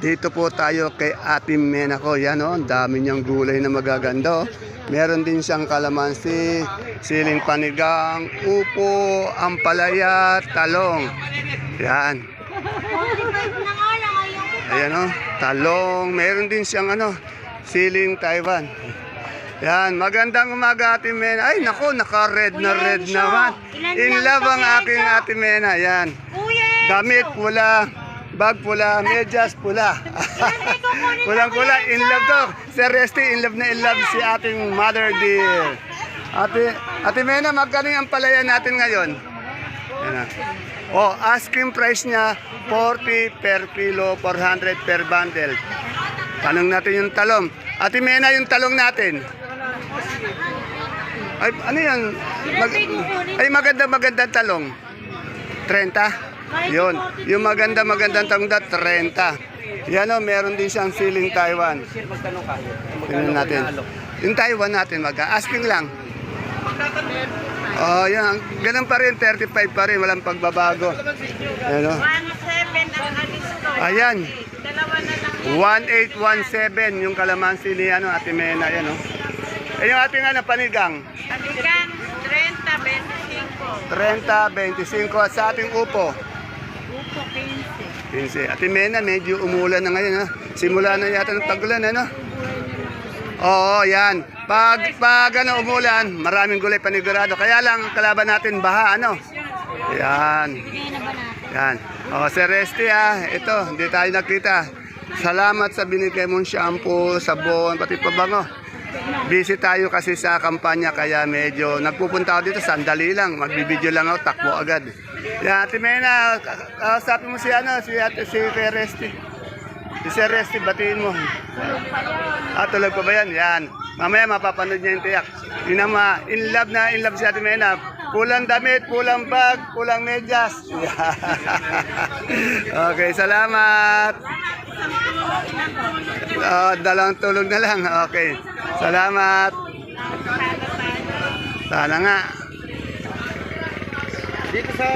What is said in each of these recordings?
Dito po tayo kay Ate Menako. Yan o, ang dami niyang gulay na magaganda. oh. Meron din siyang kalamansi, siling panigang, upo, ampalaya, talong. Yan. Ayan o, talong. Meron din siyang ano, siling Taiwan. Yan, magandang umaga Ate Mena. Ay, nako, naka-red na red naman. In love ang aking Ate Mena. Yan. Damit pula, bag pula, medyas pula. Kulang kula, in love to. Si Resty, in love na in love si ating mother dear. Ate, Ate Mena, magkano ang palaya natin ngayon? Yan na. Oh, asking price niya 40 per kilo, 400 per bundle. Tanong natin yung talong. Ate Mena, yung talong natin. Ay, ano yan? Mag- ay, maganda magandang talong. 30? Yun. Yung maganda magandang talong na 30. Yan o, meron din siyang siling Taiwan. Tingnan natin. Yung Taiwan natin, mag-asking lang. Oh, yan. Ganun pa rin, 35 pa rin, walang pagbabago. Ayan o. 1.7 ang alis ko. Ayan. Dalawa na lang. 1817 yung kalamansi ni ano, Ate Mena. Yan o. Eh, yung ating ano, panigang. Aligan, 30, 25. 30, 25 at sa ating. Upo, 15. 15. Ate Mena, medyo umulan na ngayon. Ha? Simula na yata ng tagulan, ano? Oo, yan. Pag, pag ano, umulan, maraming gulay panigurado. Kaya lang, kalaban natin baha, ano? Yan. Yan. O, Sir Resty, ah. Ito, hindi tayo nakita. Salamat sa binigay mong shampoo, sabon, pati pabango. Busy tayo kasi sa kampanya kaya medyo nagpupunta ako dito sandali lang. Magbibideo lang ako, takbo agad. Yan, Ate Mena, kausapin mo si ano, si Ate si Kuya Resty. Si Sir Resty, batiin mo. Ah, tulog pa ba yan? Yan. Mamaya mapapanood niya yung tiyak. Yun naman, in love na in love si Ate Mena. Kulang damit, kulang bag, kulang medyas. okay, salamat. Oh, dalawang tulog na lang. Okay. Salamat. Sana nga. Dito sa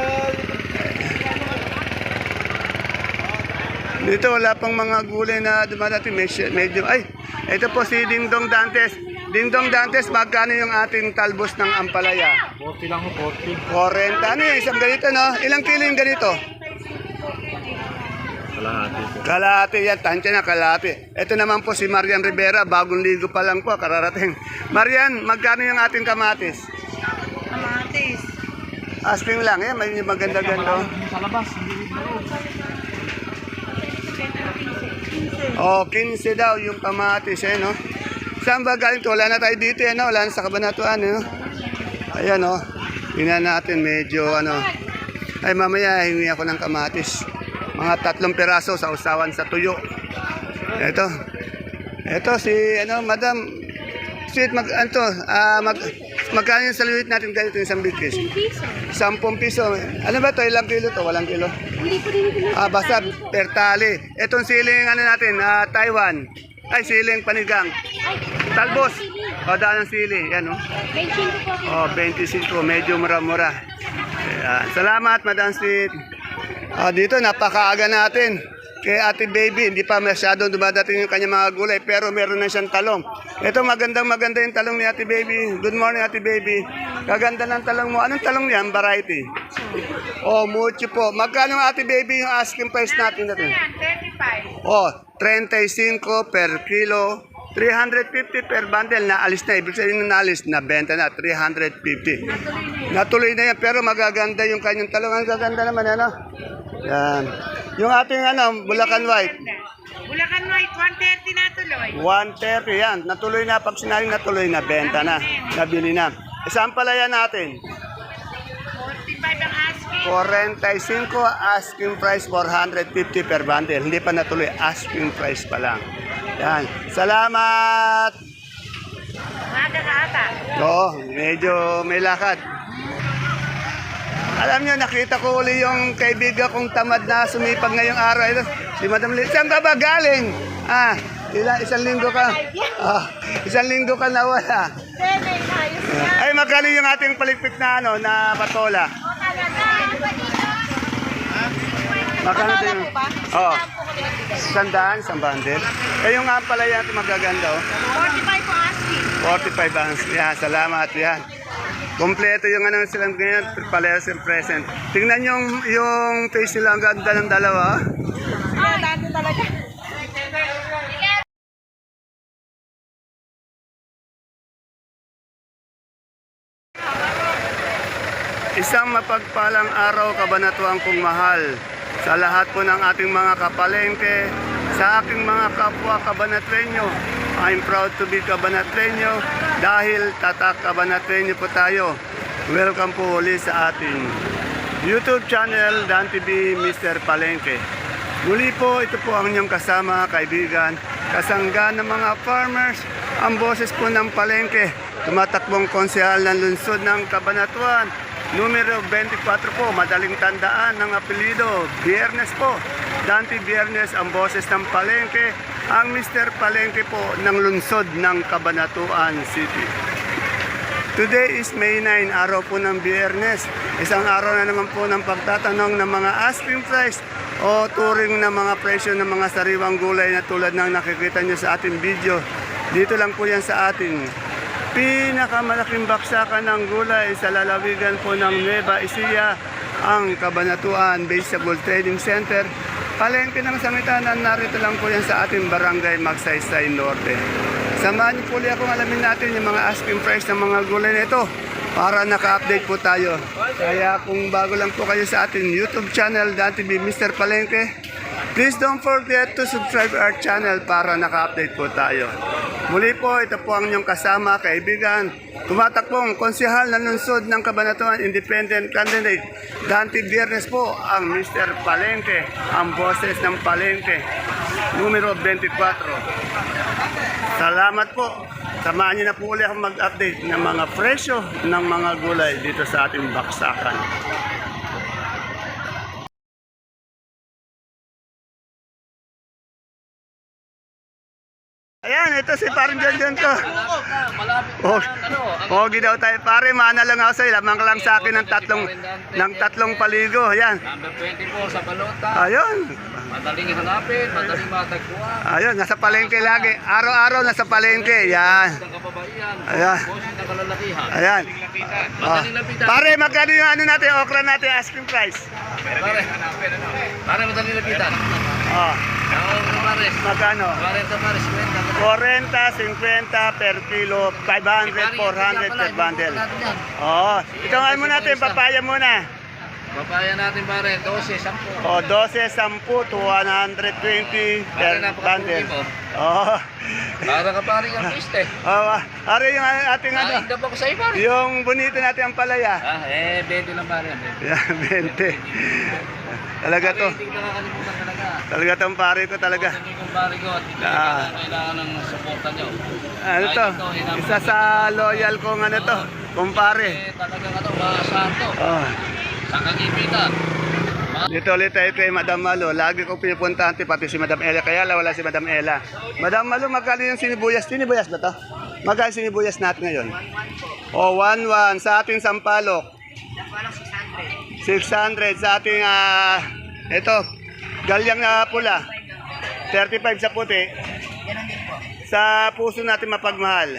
Dito wala pang mga gulay na dumadating. Medyo, medyo, ay, ito po si Dingdong Dantes. Dingdong Dantes, magkano yung ating talbos ng ampalaya? 40 lang ho, 40. 40. Ano yung isang ganito, no? Ilang kilo yung ganito? Kalahati po. Kalahati yan, tansya na kalahati. Ito naman po si Marian Rivera, bagong ligo pa lang po, kararating. Marian, magkano yung ating? Kamatis. Asking lang, eh, may maganda-ganda. Sa labas, hindi. Oh, 15 daw yung kamatis, eh, no? Saan ba galing to? Wala na tayo dito, eh, no? Wala na sa kabanatuan, eh, no? Ayan, oh. Tingnan natin, medyo, ano. Ay, mamaya, hingi ako ng kamatis. Mga tatlong piraso sa usawan sa tuyo. Ito. Ito, si, ano, madam. Sweet, mag, ano to, ah, mag, magkano yung saluit natin ganito yung isang big fish? piso. 10 piso. Ano ba to? Ilang kilo to? Walang kilo? Hindi ko din ito. Ah, basta per tali. Itong siling ano natin, ah, Taiwan. Ay, siling panigang. Talbos. O, daan ng sili. Yan, oh. 25 po. Oh, 25. Medyo mura-mura. Ayan. Salamat, Madam Sweet. Ah, dito, napakaaga natin. Kay Ate Baby, hindi pa masyadong dumadating yung kanyang mga gulay, pero meron na siyang talong. Ito, magandang maganda yung talong ni Ate Baby. Good morning, Ate Baby. Kaganda ng talong mo. Anong talong niyan? Variety. Oh, mucho po. Magkano Ate Baby yung asking price natin natin? Yan, 35. Oh, 35 per kilo. 350 per bundle na alis na. Ibig sabihin na alis na benta na 350. Natuloy na yan pero magaganda yung kanyang talong. Ang gaganda naman ano. Yan. Yung ating ano, Bulacan White. Bulacan White, 130 na tuloy. 130 yan. Natuloy na. Pag sinabing natuloy na, benta na. Nabili na. Isang palaya natin. 45 ang asking. 45 asking price 450 per bundle. Hindi pa natuloy asking price pa lang. Yan. Salamat. Maga ka ata. Oo, medyo may lakad. Alam niyo, nakita ko uli yung kaibigan kong tamad na sumipag ngayong araw. Ito, si Madam Liz. Saan ka ba galing? Ah, ilan, isang linggo ka. Ah, isang linggo ka nawala. Ay, magkano yung ating palikpik na ano, na patola? O talaga. Magkano Patola din? Oo. Sandaan, isang bundle. Eh, yung nga pala yan, magaganda, oh. 45 po asking. 45 ang yan, salamat yan. Kompleto yung ano silang ganyan, paleros yung present. Tingnan yung, yung face nila, ang ganda ng dalawa. Ah, dati talaga. Isang mapagpalang araw kabanatuang kong mahal sa lahat po ng ating mga kapalengke, sa aking mga kapwa kabanatrenyo. I'm proud to be kabanatrenyo dahil tatak kabanatrenyo po tayo. Welcome po ulit sa ating YouTube channel Dan TV Mr. Palengke. Muli po, ito po ang inyong kasama, kaibigan, kasangga ng mga farmers, ang boses po ng palengke, tumatakbong konsehal ng lungsod ng Kabanatuan, numero 24 po, madaling tandaan ng apelido, Biyernes po, Dante Biyernes, ang boses ng palengke, ang Mr. Palengke po ng lungsod ng Kabanatuan City. Today is May 9, araw po ng Biyernes. Isang araw na naman po ng pagtatanong ng mga asking price o turing na mga presyo ng mga sariwang gulay na tulad ng nakikita nyo sa ating video. Dito lang po yan sa ating pinakamalaking baksakan ng gulay sa lalawigan po ng Nueva Ecija, ang Kabanatuan Vegetable Trading Center. Palengke ng Sangitanan, narito lang po yan sa ating barangay Magsaysay Norte. Samahan niyo po ulit akong alamin natin yung mga asking price ng mga gulay nito para naka-update po tayo. Kaya kung bago lang po kayo sa ating YouTube channel, Dan TV Mr. Palengke, please don't forget to subscribe our channel para naka-update po tayo. Muli po, ito po ang inyong kasama, kaibigan, tumatakbong konsihal ng lungsod ng Kabanatuan Independent Candidate. Dante Biernes po ang Mr. Palengke, ang boses ng Palengke, numero 24. Salamat po. Samahan niyo na po ulit akong mag-update ng mga presyo ng mga gulay dito sa ating baksakan. Ayan, ito si Parang John ko. Oh, pogi daw tayo. Pare, mana lang ako sa'yo. Lamang lang sa akin ng tatlong, ng tatlong paligo. Ayan. Number 24 sa balota. Ayun. Madaling hanapin, madaling matagpuan. Ayun, nasa palengke lagi. Araw-araw nasa palengke. Ayan. Kalalakihan. Ayan. Ah. Madaling lapitan. Pare, magkano yung ano natin, okra natin, asking price? Pare, pare madaling lapitan. Oh, pares. magkano? 40 pares, 50. 40, 50 per kilo, 500, 400 per bundle. Oh, ito nga mo natin, papaya muna. Papaya natin pare, 12, 10. Oh, 12, 10 to 120 per Pare, napakapugi bundle. mo. Oh. Para ka pare ang piste. Oh, are yung ating ano, Naindap ako sa iyo pare. yung bonito natin ang palaya. Ah, eh, 20 lang pare. 20. Yan, 20. Talaga to. Hindi ka nakakalimutan talaga. Talaga tong pare ko talaga. Hindi kong pare ko. at Hindi Ah. ka kailangan ng suporta nyo. Ano to? Isa sa loyal kong ano to, kumpare. Eh, talagang ano, maasahan to. Oh. Sa kagipitan. Dito ulit tayo kay Madam Malo. Lagi ko pinupuntahan pati si Madam Ella. Kaya la, wala si Madam Ella. Madam Malo, magkano yung sinibuyas? Sinibuyas ba to? Magkano sinibuyas natin ngayon? O, 1-1 sa ating sampalok. 600 sa ating, ah, ito, galyang na pula. 35 sa puti. Sa puso natin mapagmahal.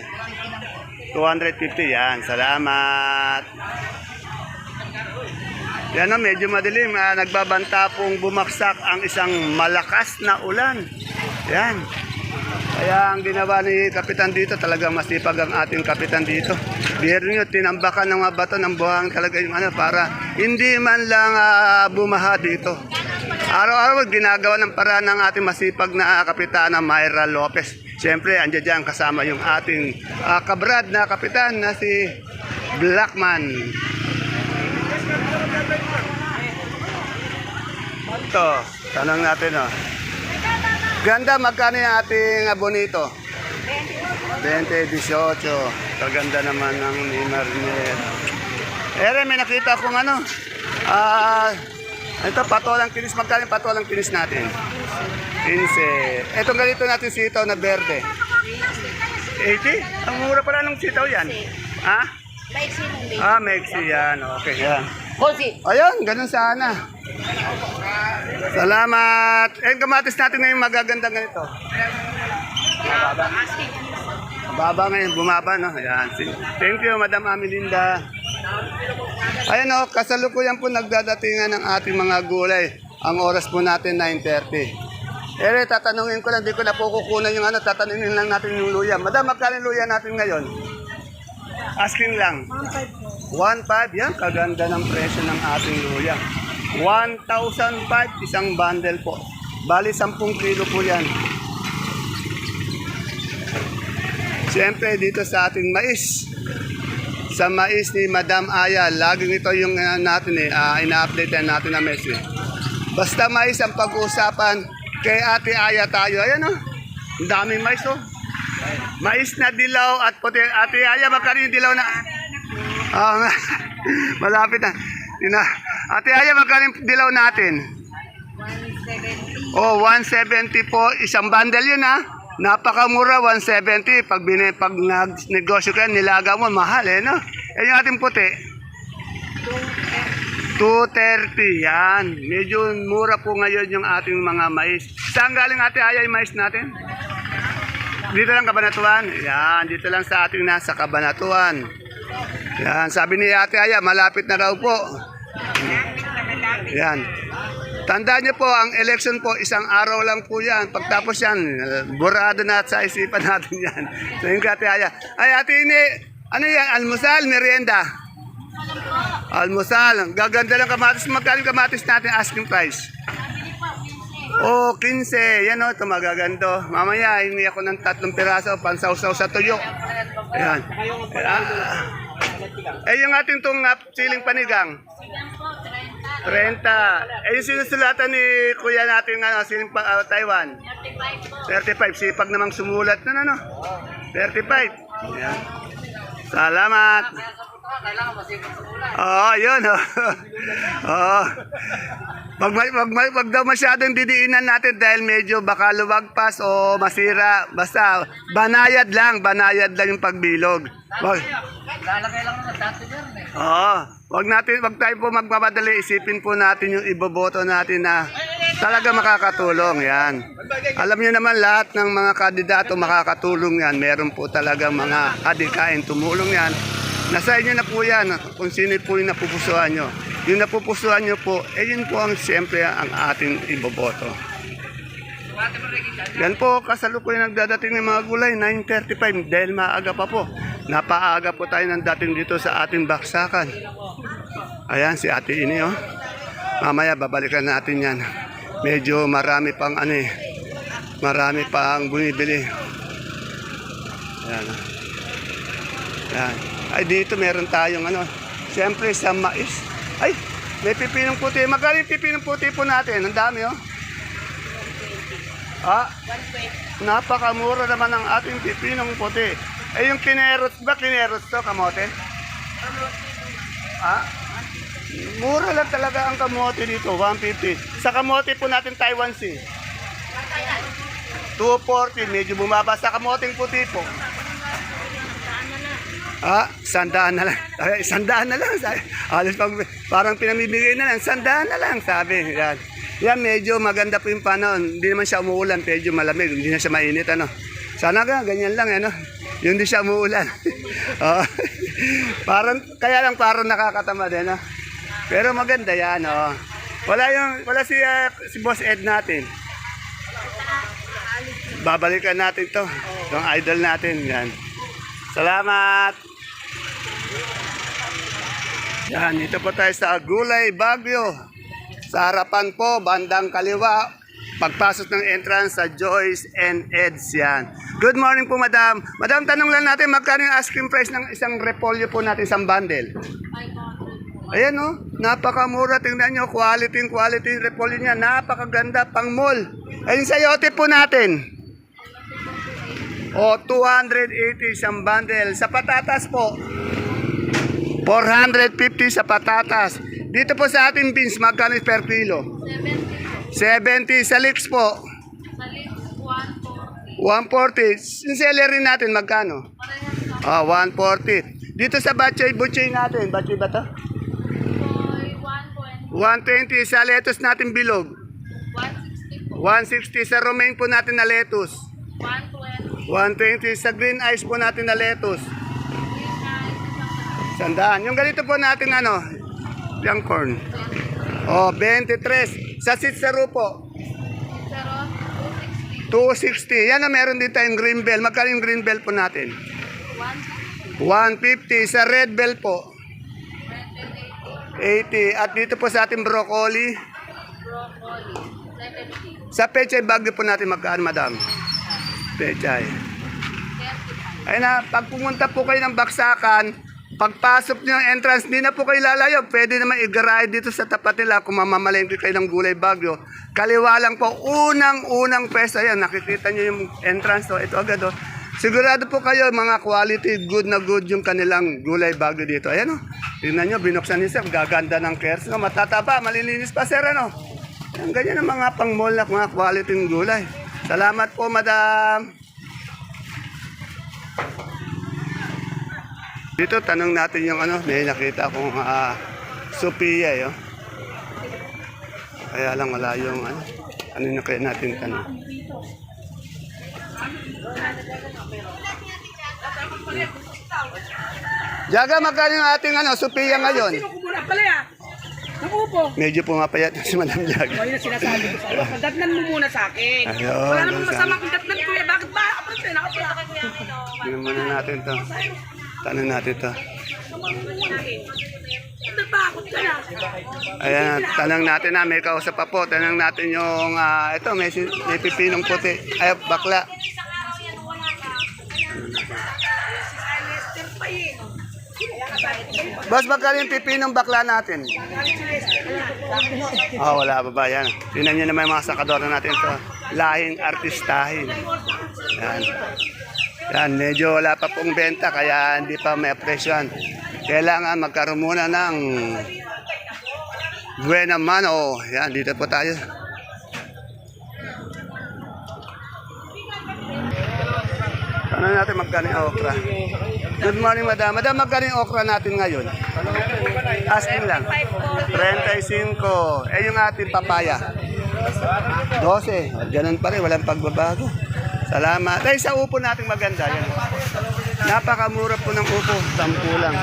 250 yan. Salamat. Yan o, medyo madilim. Ah, nagbabanta pong bumaksak ang isang malakas na ulan. Yan. Kaya ang ginawa ni Kapitan dito, talagang masipag ang ating Kapitan dito. Bihero nyo, tinambakan ng mga bato ng buhang talaga yung ano, para hindi man lang ah, bumaha dito. Araw-araw ginagawa ng paraan ng ating masipag na Kapitana Myra Lopez. Siyempre, andyan dyan kasama yung ating ah, kabrad na Kapitan na si Blackman. Ito, tanong natin oh. Ganda, magkano yung ating abonito? 20, 18. Kaganda naman ng ni Marnier. Ere, may nakita akong ano. Ah, ito, patolang kinis. Magkano yung patolang kinis natin? 15. Itong ganito natin sitaw na berde. 80? Ang mura pala ng sitaw yan. Ha? Ah, Mexi yan. Okay, yan. Kosi. Ayun, ganun sana. Salamat. Eh, kamatis natin ngayon magaganda ganito. Asking. Baba ngayon, bumaba, no? Ayan. Thank you, Madam Amelinda. Ayan, o, kasalukuyan po nagdadatingan ng ating mga gulay. Ang oras po natin, 9.30. Eh, tatanungin ko lang, di ko na po kukunan yung ano, tatanungin lang natin yung luya. Madam, magkano luya natin ngayon? Asking lang. 1.5, yan, kaganda ng presyo ng ating luya. 1,005, isang bundle po. Bali, 10 kilo po yan. Siyempre dito sa ating mais. Sa mais ni Madam Aya, laging ito yung uh, natin eh, ah, ina-update natin na mais eh. Basta mais ang pag-uusapan kay Ate Aya tayo. Ayan oh, ang daming mais oh. Mais na dilaw at puti. Ate Aya, magkano yung dilaw na? Ah, malapit na. Ina. Ate Aya, magkano yung dilaw natin? 170. Oh, 170 po. Isang bundle yun ha. Napakamura, 170. Pag, bine, pag nag-negosyo ka, nilaga mo, mahal eh, no? Eh, yung ating puti. 230, yan. Medyo mura po ngayon yung ating mga mais. Saan galing ate Aya yung mais natin? Dito lang Kabanatuan. Yan, dito lang sa ating nasa Kabanatuan. Yan, sabi ni ate Aya, malapit na raw po. Yan. Tandaan niyo po, ang election po, isang araw lang po yan. Pagtapos yan, burado na sa isipan natin yan. So yung kate Aya. Ay, ate ini, ano yan, almusal, merienda? Almusal. Gaganda lang kamatis. Magkano kamatis natin asking price? Oh, 15. Yan o, ito magagando. Mamaya, hingi ako ng tatlong piraso, pansawsaw sa tuyo. Ayan. Ah. Eh, yung ating tong uh, siling panigang. 30. Eh, yung sinusulatan ni kuya natin ano, siling pa, ah, Taiwan. 35. Sipag namang sumulat na, ano? 35. Ayan. Salamat. Oo, yun. Oh. Oo. Wag, wag, wag, wag, wag daw masyadong didiinan natin dahil medyo baka luwagpas o masira. Basta banayad lang, banayad lang yung pagbilog. Wag, Lalagay lang naman dati dyan eh. Oo. Wag natin, wag tayo po magmamadali. Isipin po natin yung iboboto natin na talaga makakatulong. Yan. Alam niyo naman lahat ng mga kandidato makakatulong yan. Meron po talaga mga adikain tumulong yan. Nasa inyo na po yan kung sino po yung napupusuan nyo. Yung napupusuan nyo po, eh yun po ang siyempre ang ating iboboto. Yan po, kasalukuyan nagdadating ng mga gulay, 9.35 dahil maaga pa po. Napaaga po tayo ng dating dito sa ating baksakan. Ayan, si ate ini oh. Mamaya babalikan natin yan. Medyo marami pang ano eh. Marami pang bumibili. Ayan. oh. Ayan. Ay, dito meron tayong ano. Siyempre sa mais. Ay, may pipinong puti. Magkano yung pipinong puti po natin? Ang dami oh. Ah, napakamura naman ang ating pipinong puti. Eh yung kineros ba, kineros to, kamote? Ah? Mura lang talaga ang kamote dito, 150. Sa kamote po natin Taiwan Sea. 240, medyo bumaba sa kamoteng puti po. Ah, sandaan na lang. Sandaan na lang. Alas pag, parang pinamibigay na lang, sandaan na lang, sabi. Yan. Yan, medyo maganda po yung panahon. Hindi naman siya umuulan, medyo malamig. Hindi na siya mainit, ano. Sana ka, ganyan lang, ano. Yung di siya umuulan. Oo. parang, kaya lang parang nakakatama din, no? Pero maganda yan, oh. Wala yung, wala si, ah, si Boss Ed natin. Babalikan natin to. Itong idol natin, yan. Salamat! Yan, dito po tayo sa Gulay Bagyo. Sa harapan po, bandang kaliwa, pagpasok ng entrance sa Joyce and Eds yan. Good morning po, madam. Madam, tanong lang natin, magkano yung asking price ng isang repolyo po natin, isang bundle? Ayan oh, napakamura. Tingnan nyo, quality quality repolyo niya. Napakaganda, pang mall. Ayun sa yote po natin. O, 280 isang bundle. Sa patatas po, 450 sa patatas. Dito po sa ating beans, magkano per kilo? 70 sa leeks po. 140. Yung celery natin, magkano? Ah, 140. Dito sa batchoy butchoy natin, batchoy ba to? 120 sa lettuce natin bilog. 160 po. 160 sa romaine po natin na lettuce. 120. 120 sa green ice po natin na lettuce. Sandaan. Yung ganito po natin ano, yung corn. Oh, 23. Sa sitsaro po, Pero 260. 260. Yan na meron din tayong green bell. Magkano yung green bell po natin? 160. 150. Sa red bell po, 80. At dito po sa ating broccoli. Broccoli. 70. Sa pechay bagyo po natin magkaan, madam? Pechay. 35. Ayun na, pag pumunta po kayo ng Baksakan, pagpasok niyo ng entrance, hindi na po kayo lalayo. Pwede naman i-garage dito sa tapat nila kung mamamalengke kayo ng gulay bagyo. Kaliwa lang po, unang-unang pwesto. Ayan, nakikita niyo yung entrance. to. ito agad. Oh. Sigurado po kayo, mga quality, good na good yung kanilang gulay bagyo dito. Ayan o. Tingnan nyo, binuksan ni Sir. Gaganda ng kers. No? Matataba, malilinis pa Sir. Ano? Yan, ganyan ang mga pang-mall na mga quality ng gulay. Salamat po, madam. Dito, tanong natin yung ano, may nakita akong uh, Sophia, yo. Kaya lang wala yung ano, ano na kaya natin tanong. Jaga, magkano yung ating ano, Sophia ngayon? Sino ko muna pala Nakupo. Medyo pumapayat na si Madam Jaga. O, yun ang sinasabi ko sa'yo. Pagdatnan mo muna sa akin. Ayun, Wala namang masama kung datnan ko ya. Bakit ba? Ako sa'yo, nakapula ka kuya. Tingnan muna natin to. Tanong natin to. Na. Ayan, tanong natin na, may kausap pa po. Tanong natin yung, ah, ito, may, may pipinong puti. Ay, bakla. Boss, magkano yung pipinong bakla natin? Oh, wala pa ba yan? Tingnan nyo naman yung mga sakador natin to. Lahing artistahin. Yan. Yan, medyo wala pa pong benta kaya hindi pa may presyon. Kailangan magkaroon muna ng buena mano. Yan, dito po tayo. Tanong natin magkano yung okra. Good morning, madam. Madam, magkano yung okra natin ngayon? Asking lang. 35. Eh, yung ating papaya. 12. Ganun pa rin, walang pagbabago. Salamat. Dahil sa upo natin maganda. Yan. Napakamura po ng upo. Sampu lang.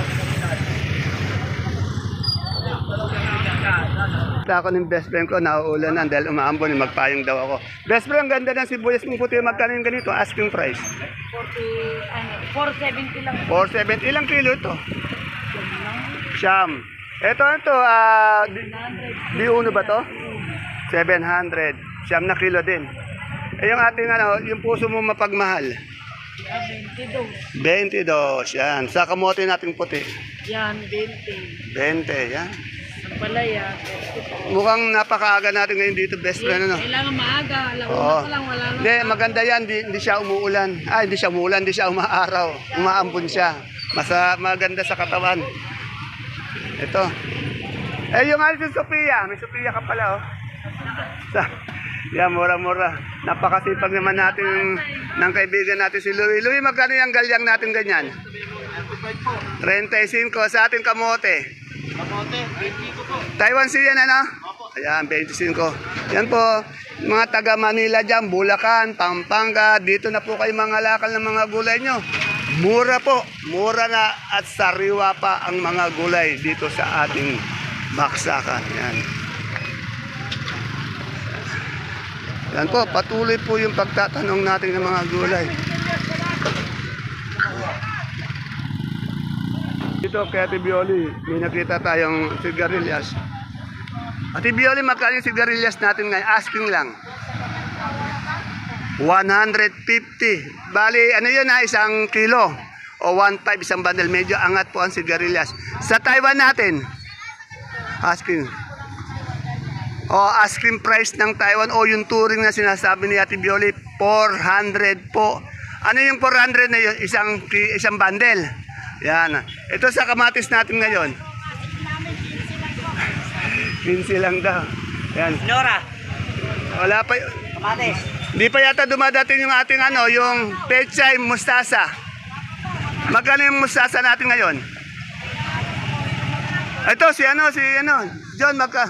Ako ng best friend ko, nauulan na dahil umaambon, magpayong daw ako. Best friend, ang ganda ng sibuyas mong puti. Magkano yung ganito? Asking price. 40, ano, 470 lang. 470. Ilang kilo ito? Siyam. Ito, ito, ah, di, di uno ba to? 700. Siyam na kilo din. Eh, yung ating ano, yung puso mo mapagmahal. 22. 22, yan. Sa kamote nating puti. Yan, 20. 20, yan. Palaya. Mukhang napakaaga natin ngayon dito, best friend, ano? Kailangan maaga. Alam mo Oo. pa lang, wala. Hindi, maganda yan. Hindi, hindi siya umuulan. Ah, hindi siya umuulan, hindi siya umaaraw. Umaambon siya. Masa, maganda sa katawan. Ito. Eh, yung ano si Sophia. May Sophia ka pala, oh. Sa, yan, mura-mura. Napakasipag naman natin ng kaibigan natin si Louie. Louie, magkano yung galyang natin ganyan? 35 sa ating kamote. Kamote, 25 po. Taiwan Sea yan, ano? Ayan, 25. Yan po, mga taga Manila dyan, Bulacan, Pampanga, dito na po kayo mga lakal ng mga gulay nyo. Mura po, mura na at sariwa pa ang mga gulay dito sa ating baksakan. Yan. Yan po, patuloy po yung pagtatanong natin ng mga gulay. Dito kay Ate Bioli, may nakita tayong sigarilyas. Ate Bioli, magkano yung sigarilyas natin ngayon? Asking lang. 150. Bali, ano yun ha? Isang kilo. O 1.5 isang bundle. Medyo angat po ang sigarilyas. Sa Taiwan natin, asking. O asking price ng Taiwan o yung touring na sinasabi ni Ate Bioli, 400 po. Ano yung 400 na yun? Isang, isang bundle. Yan. Ito sa kamatis natin ngayon. 15 lang daw. Yan. Nora, Wala pa kamatis. Di pa yata dumadating yung ating ano, yung pechay mustasa. Magkano yung mustasa natin ngayon? Ito si ano, si ano, John, magka...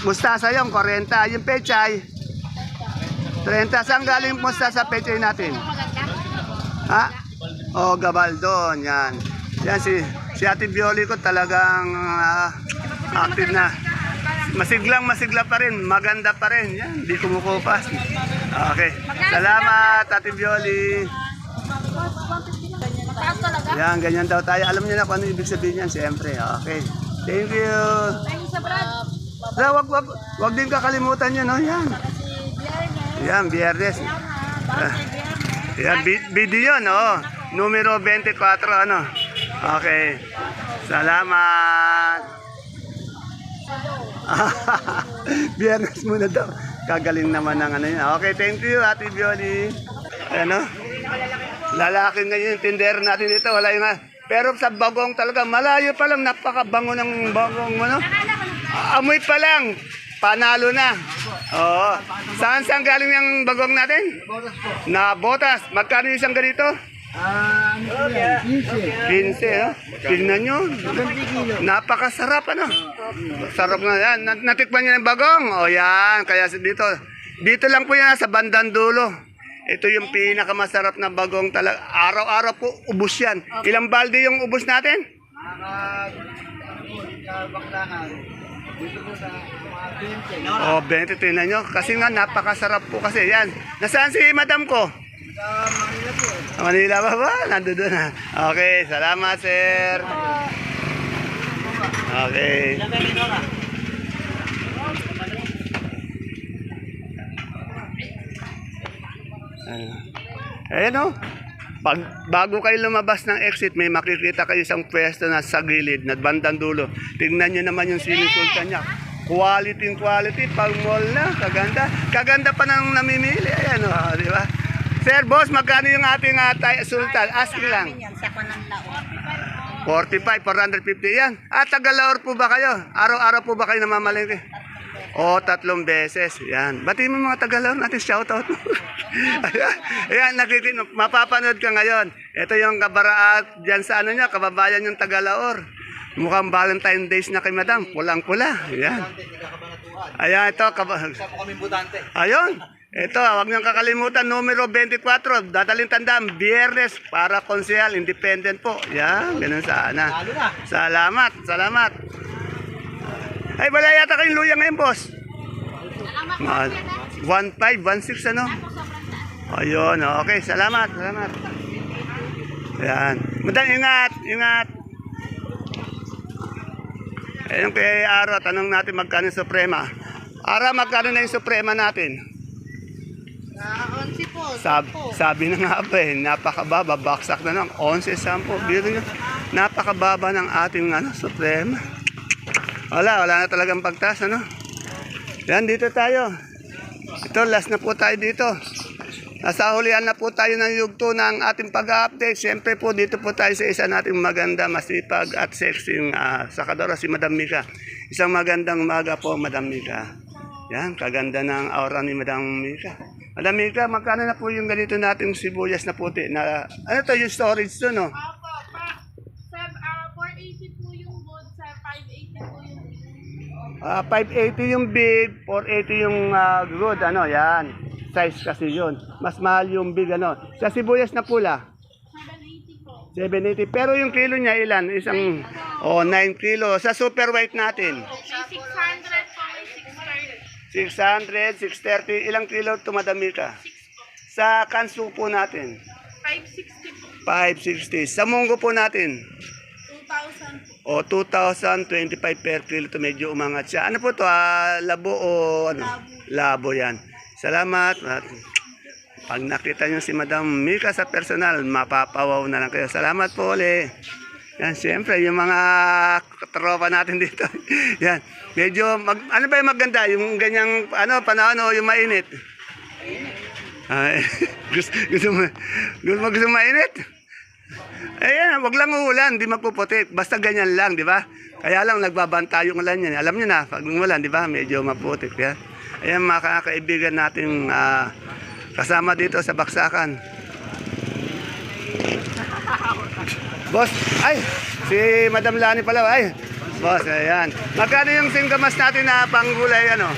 Mustasa yung 40. Yung pechay, 30. Saan galing mustasa pechay natin? Ha? Oh, Gabaldon, yan. Yan si si Ate Bioli ko talagang ah, active na. Masiglang masigla pa rin, maganda pa rin. Yan, di kumukupas. Okay. Salamat, Ate Bioli. Yan, ganyan daw tayo. Alam niyo na kung ano ibig sabihin yan, siyempre. Okay. Thank you. Sa wag, wag, wag din kakalimutan yun, no? Yan. Yan, biyernes. Ah, Yan, bi- video yun, oh. Numero 24, ano? Okay. Salamat. Biyernes muna daw. Kagaling naman ng ano yun. Okay, thank you, Ate Bioli. Ano? Lalaki ngayon yung tindero natin dito. Wala yung... Pero sa bagong talaga, malayo pa lang, napakabango ng bagong, ano? Amoy pa lang, panalo na. Oo. Saan saan galing yung bagong natin? Na botas. Magkano yung isang ganito? Ah, ano po yan? 15, no? Tingnan nyo. Napakasarap, ano? Sarap na yan. Nat- Natikman nyo ng bagong? O yan. Kaya sa- dito. Dito lang po yan sa bandang dulo. Ito yung pinakamasarap na bagong talaga. Araw-araw po, ubus yan. Ilang balde yung ubus natin? Oh, 20 tingnan nyo. Kasi nga, napakasarap po kasi. Yan. Nasaan si madam ko? Sa Manila ba ba? Nandun doon ha. Okay, salamat sir. Okay. Ayan. O. Pag, bago kayo lumabas ng exit, may makikita kayo isang pwesto na sa gilid, na bandang dulo. Tingnan nyo naman yung sinusultan niya. Quality in quality, pang mall na, kaganda. Kaganda pa nang namimili. Ayan o, di ba? Sir, boss, magkano yung ating uh, sultan? Asking lang. 45, 450 yan. At Tagalaor po ba kayo? Araw-araw po ba kayo namamalengke? O, tatlong beses. Yan. Batiin mo mga Tagalaor natin. Shoutout. Ayan, Ayan nakikin, mapapanood ka ngayon. Ito yung kabaraat dyan sa ano niya, kababayan yung Tagalaor. Mukhang Valentine Days na kay Madam. Pulang-pula. Ayan. Ayan, ito. Kaba- Ayun. Ito, huwag niyong kakalimutan, numero 24. Dadaling tandaan, biyernes para konsehal, independent po. Yan, ganun sana. Salamat, salamat. Ay, wala yata kayong luya ngayon, boss. Ma 1.5, 1.6 ano? Ayun, okay, salamat, salamat. Yan. Madam, ingat, ingat. Ayun kay Aro, tanong natin magkano yung Suprema. Ara, magkano na yung Suprema natin? Sab sabi na nga ba eh, napakababa, baksak na lang, 11, 10, biro nyo. Napakababa ng ating ano, Suprema. Wala, wala na talagang pagtas, ano? Yan, dito tayo. Ito, last na po tayo dito. Nasa hulihan na po tayo ng yugto ng ating pag-update. Siyempre po, dito po tayo sa isa nating maganda, masipag at sexy uh, sakadora, si Madam Mika. Isang magandang umaga po, Madam Mika. Yan, kaganda ng aura ni Madam Mika. Madam Mika, magkano na po yung ganito natin yung sibuyas na puti? Na, ano to, yung storage to, no? Opo, pa, uh, 480 po yung good, sir, 580 po yung Ah, 580 yung big, 480 yung ah, good, ano, yan. Size kasi yun. Mas mahal yung big, ano. Sa sibuyas na pula, 780 po. 780. Pero yung kilo niya ilan? Isang, oh, 9 kilo. Sa super white natin, 360 600, 630. Ilang kilo tumadami ka? Sa kansu po natin, 560 po. 560. Sa munggo po natin, 2,000 po. o 2,025 per kilo to medyo umangat siya. Ano po to? ah, labo o ano? Labo. yan. Salamat. At pag nakita nyo si Madam Mika sa personal, mapapawaw na lang kayo. Salamat po ulit. Yan, siyempre, yung mga tropa natin dito. yan. Medyo, mag, ano ba yung maganda? Yung ganyang, ano, panahon o yung mainit? Ay, gusto, gusto mo, gusto gusto mainit? Ayan, wag lang uulan, di mapuputi. Basta ganyan lang, di ba? Kaya lang nagbabanta yung ulan yan. Alam niyo na, pag umulan, di ba? Medyo maputik yan. Ayan mga kaibigan nating ah, kasama dito sa Baksakan. Boss, ay, si Madam Lani pala, ay. Boss, ayan. Magkano yung singkamas natin na panggulay, ano?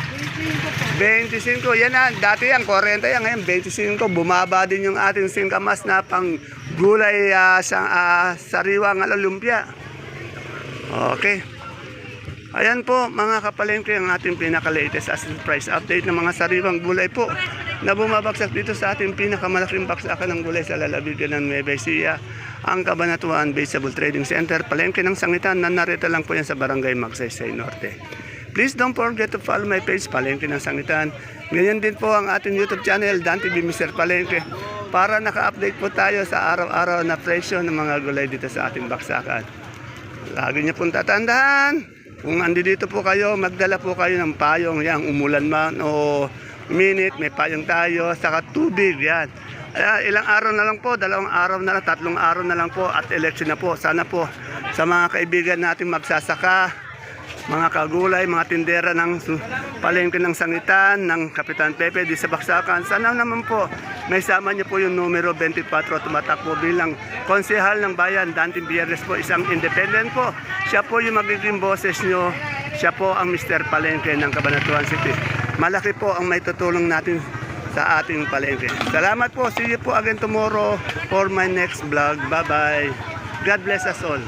25. Yan na, dati yan, 40 yan. Ngayon, 25. Bumaba din yung ating singkamas na panggulay ah, sa sariwang ano, lumpia. Okay. Ayan po mga kapalengke ang ating pinaka-latest asset price update ng mga sariwang gulay po na bumabagsak dito sa ating pinakamalaking baksakan ng gulay sa lalabigan ng Nueva Ecija, ang Cabanatuan Vegetable Trading Center, palengke ng sangitan na narito lang po yan sa Barangay Magsaysay Norte. Please don't forget to follow my page, Palengke ng Sangitan. Ganyan din po ang ating YouTube channel, Dante B. Mr. Palengke, para naka-update po tayo sa araw-araw na presyo ng mga gulay dito sa ating baksakan. Lagi niyo pong tatandaan, kung andi dito po kayo, magdala po kayo ng payong, yan, umulan man o minute, may payong tayo, saka tubig, yan. Kaya ilang araw na lang po, dalawang araw na lang, tatlong araw na lang po at election na po. Sana po sa mga kaibigan nating magsasaka, mga kagulay, mga tindera ng palengke ng sangitan, ng Kapitan Pepe di sa Baksakan. Sana naman po may sama niyo po yung numero 24 tumatakbo bilang konsehal ng bayan. Dante Biernes po, isang independent po. Siya po yung magiging boses niyo. Siya po ang Mr. Palengke ng Cabanatuan City. Malaki po ang may tutulong natin sa ating palengke. Salamat po. See you po again tomorrow for my next vlog. Bye-bye. God bless us all.